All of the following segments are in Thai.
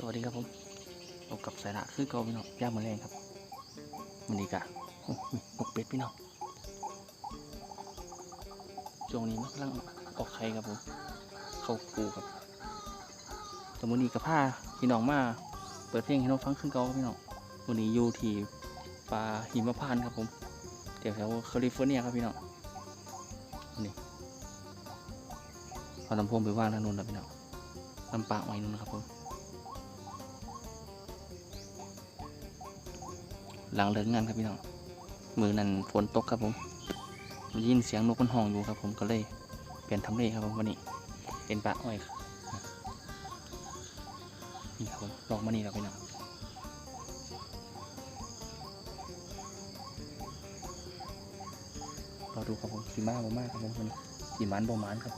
สวัสดีครับผมพบกับสายละคือเกาพี่น้องย่ามะแรงครับมันนี้กะโอ้มีนกเป็ดพี่น้องช่วงนี้มันกำลังออกไข่ครับผม เข้าปูครับแต่วันนี้กับผ้าพี่น้องมาเปิดเพลงให้น้องฟังขึ้นเกาครับพี่น้องวันนี้อยู่ที่ป่าหิมพานต์ครับผมแถวแถวแคลิฟอร์เนียครับพี่น้องนนี้เอาลำโพงไปว่างทางนู้นแล้วพี่น้องลำปางไว้นู้นครับผม หลังเลิกงานครับพี่น้องมือนั้นฝนตกครับผมได้ยินเสียงนกมันห้องอยู่ครับผมก็เลยเปลี่ยนทำเลครับผมวันนี้เป็นป่าอ้อยครับนี่ครับผมลองมานี่แล้วพี่น้องรอดูครับผมสีมาบ่มากครับผมวันนี้สีมันบ่มานครับ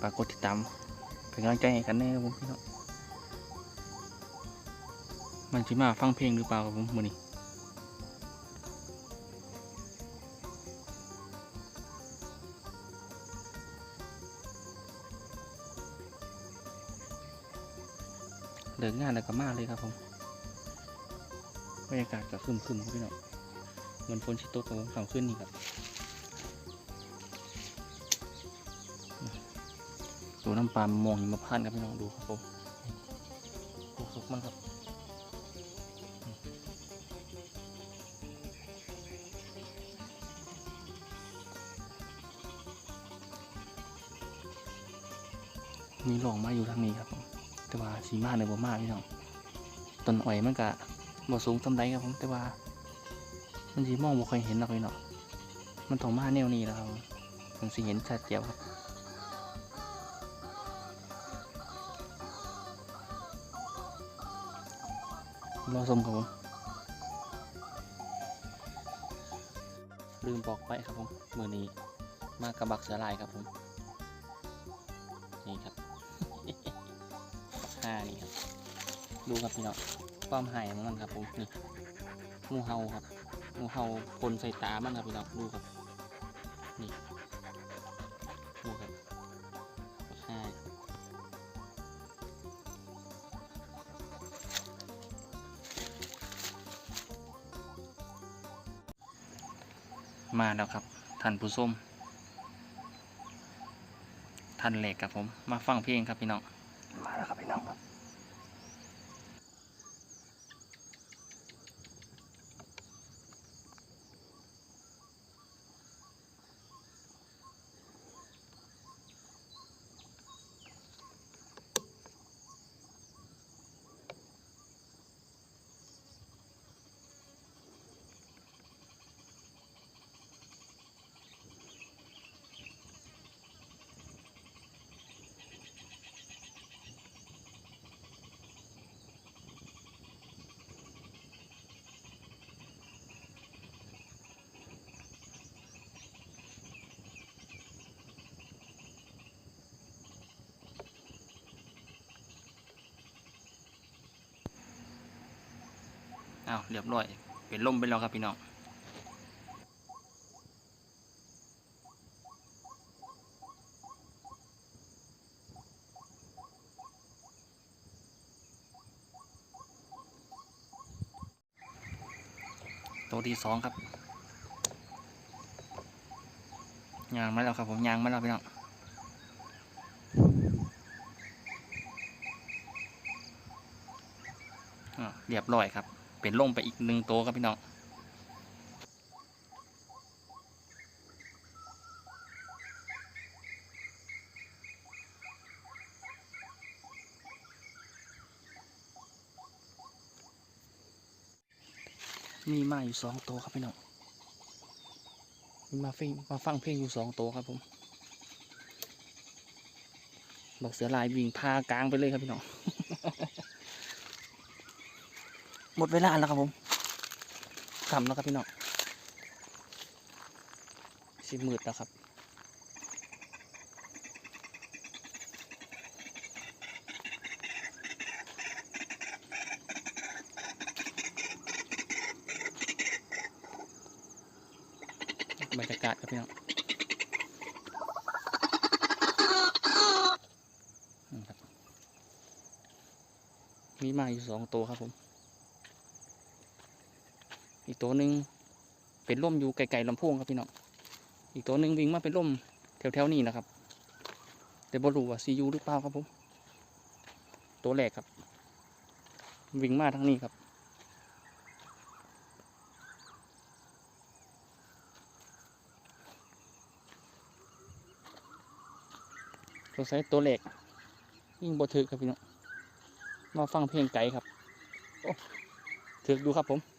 ฝากกติดตามเป็นกำลังใจให้กันแน่ครับผมพี่น้องมันสีมาฟังเพลงหรือเปล่าครับผมวันนี้ เลิกงานแล้วก็มาเลยครับผมบรรยากาศก็คึมๆครับพี่น้องเหมือนฝนชิตกครับผมฝั่งขึ้นนี่ครับดูน้ำปลามองหิมพานครับพี่น้องดูครับผมดูสุกมันครับมีหลองมาอยู่ทางนี้ครับ แต่ว่าสีมาเลยบ่มากพี่น้องต้นอ้อยมันก็บ่สูงสำใดครับผมแต่ว่า มันสีมองบ่ค่อยเห็นหรอกพี่น้องมันต้องมาแนวนี้แล้วครับมันสิเห็นชัดเจียวครับรอชมครับผม ลืมบอกไปครับผมมือนี้มากระบักเสือลายครับผม นี่ครับานี่ครับ ดูครับพี่น้องความหายของมันครับผมนี่งูเห่าครับงูเห่าพ่นใส่ตามันครับพี่น้องดูครับนี่ดูครับห้ามาแล้วครับท่านผู้ชมท่านเหล็กครับผม มาฟังเพลงครับพี่น้อง มาแล้ว อ้าวเรียบร้อย เป็นลมไปแล้วครับพี่น้องตัวที่สองครับยางมาแล้วครับผมยางมาแล้วพี่น้องอ่าเรียบร้อยครับ เป็นล่มไปอีกหนึ่งตัวครับพี่น้องมีมาอยู่สองตัวครับพี่น้องมีมาฟิงมาฟังเพลงอยู่สองตัวครับผม บอกเสือลายวิ่งพากลางไปเลยครับพี่น้อง หมดเวลาแล้วครับผมทำแล้วครับพี่น้องสิมืดแล้วครับบรรยากาศครับพี่น้องมีมาอยู่สองตัวครับผม อีกตัวหนึ่งเป็นร่มอยู่ไกลๆลำโพงครับพี่น้อง อีกตัวหนึ่งวิ่งมาเป็นร่มแถวๆนี้นะครับ แต่บรูว่าซียูหรือเปล่าครับผม ตัวแรกครับ วิ่งมาทางนี้ครับ ตัวใส่ตัวเล็กยิ่งบ่ถึกครับพี่น้อง มาฟังเพลงไก่ครับ โอ้ถึกดูครับผม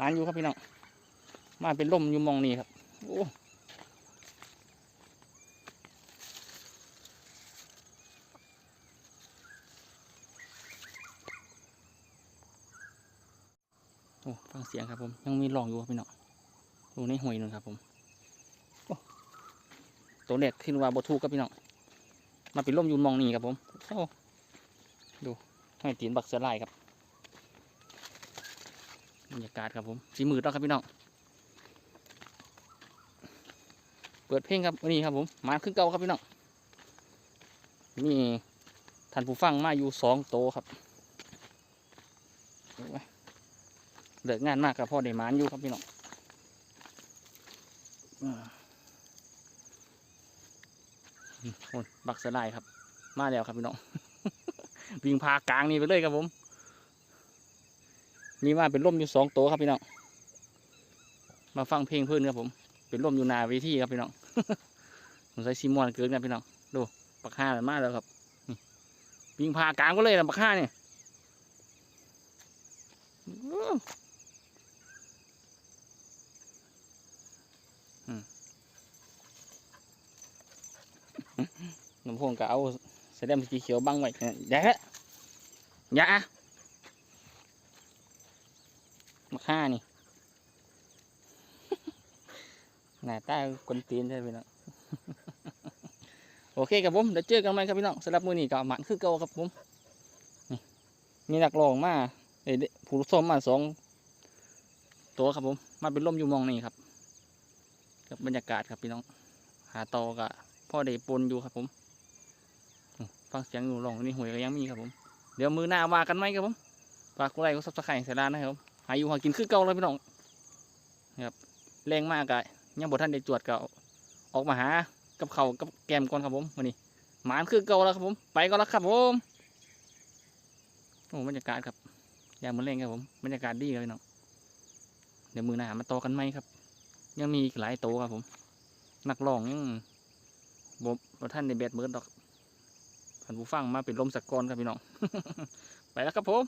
ร้านอยู่ครับพี่น้องมาเป็นลมอยู่มองนี้ครับโอ้โอ้ฟังเสียงครับผม ยังมีร้องอยู่ครับพี่น้องดูในห่วยนึงครับผมตัวเล็กขึ้นว่าบ่ถูกครับพี่น้องมาเป็นร่มยูนมองนี่ครับผมโอ้ดูให้ตีนบักเสือลายครับ บรรยากาศครับผมสีมืดแล้วครับพี่น้องเปิดเพลงครับวันนี้ครับผมมาขึ้นเก่าครับพี่น้องมีท่านผู้ฟังมาอยู่สองโตครับเลิกงานมากครับพ่อได้หมานอยู่ครับพี่น้องคนบักสลายครับ มาแล้วครับพี่น้อง วิ่งพากลางนี่ไปเลยครับผม มีมาเป็นร่มอยู่สองตัวครับพี่น้อง มาฟังเพลงเพื่อนครับผม เป็นร่มอยู่หนาเวทีครับพี่น้องผมใส่ซีมอนเกินครับพี่น้อง ดูปักห้ามันมาแล้วครับนี่วิ่งพากลางก็เลยนะปักห้าเนี่ยน้ำพวงก็เอาแสดงสีเขียวบังไว้อย่าฮะอย่า มาฆ่านี่หน้าตาคนตีนใช่ไหมน้องโอเคครับผมเดี๋ยวเจอกันใหม่ครับพี่น้องสำหรับมือนี้ก็หมันคือเก่าครับผมมีนักร้องมาเอ้ยเด็กผู้ส้มมาสองตัวครับผมมาเป็นร่มอยู่มองนี่ครับกับบรรยากาศครับพี่น้อง หาตอกะพ่อได้ปนอยู่ครับผมฟังเสียงอยู่ร้องนี่หวยก็ยังมีครับผมเดี๋ยวมือหน้าว่ากันไหมครับผมฝากกดไลค์กดซับสไครต์ใส่ร้านนะครับผม หาอยู่หากินคือเก่าเลยพี่น้องนะครับแรงมากกะยังบ่ท่านได้จวดก็ออกมาหากับเขากับแกมก่อนครับผมวันนี้หมานคือเก่าแล้วครับผม ไปก็แล้วครับผมโอ้บรรยากาศครับยามมือเล่งครับผมบรรยากาศดีครับพี่น้องเดี๋ยวมือหน้ามาต่อกันไหมครับ ยังมีอีกหลายโตครับผม นักร้องยังบ่บ่ท่านได้แบดเบิร์ดดอกท่านผู้ฟังมาเป็นลมสักกรครับพี่น้อง ไปแล้วครับผม